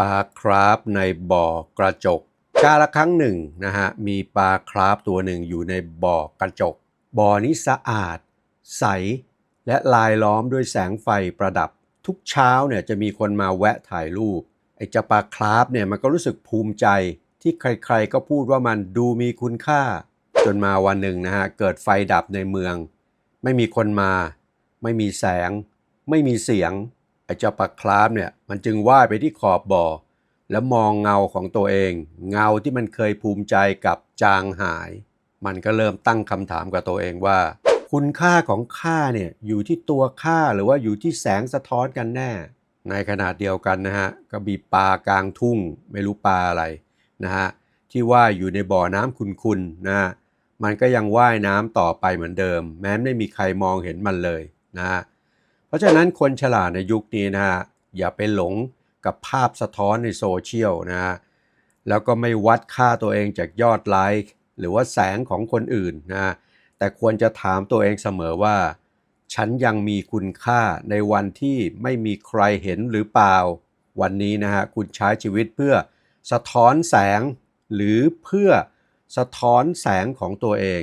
ปลาคราฟในบ่อกระจก กาละครั้งหนึ่งนะฮะมีปลาคราฟตัวหนึ่งอยู่ในบ่อกระจก บ่อนี้สะอาด ใส และลายล้อมด้วยแสงไฟประดับ ทุกเช้าเนี่ยจะมีคนมาแวะถ่ายรูปไอ้เจ้าปลาคราฟเนี่ยมันก็รู้สึกภูมิใจที่ใครๆก็พูดว่ามันดูมีคุณค่า จนมาวันหนึ่งนะฮะเกิดไฟดับในเมือง ไม่มีคนมา ไม่มีแสง ไม่มีเสียง อ้เจ้าปลาคราฟเนี่ยมันจึงว่ายไปที่ขอบบ่อ แล้วมองเงาของตัวเอง เงาที่มันเคยภูมิใจกับจางหาย มันก็เริ่มตั้งคำถามกับตัวเองว่า คุณค่าของข้าเนี่ยอยู่ที่ตัวข้าหรือว่าอยู่ที่แสงสะท้อนกันแน่ ในขณะเดียวกันนะฮะก็มีปลากลางทุ่ง ไม่รู้ปลาอะไรนะฮะที่ว่ายอยู่ในบ่อน้ำขุนๆนะฮะมันก็ยังว่ายน้ำต่อไปเหมือนเดิม แม้ไม่มีใครมองเห็นมันเลยนะฮะ เพราะฉะนั้นคนฉลาดในยุคนี้นะฮะอย่าไปหลงกับภาพสะท้อนในโซเชียลนะฮะแล้วก็ไม่วัดค่าตัวเองจากยอดไลค์หรือว่าแสงของคนอื่นนะฮะแต่ควรจะถามตัวเองเสมอว่า ฉันยังมีคุณค่าในวันที่ไม่มีใครเห็นหรือเปล่า วันนี้นะฮะคุณใช้ชีวิตเพื่อสะท้อนแสง หรือเพื่อสะท้อนแสงของตัวเอง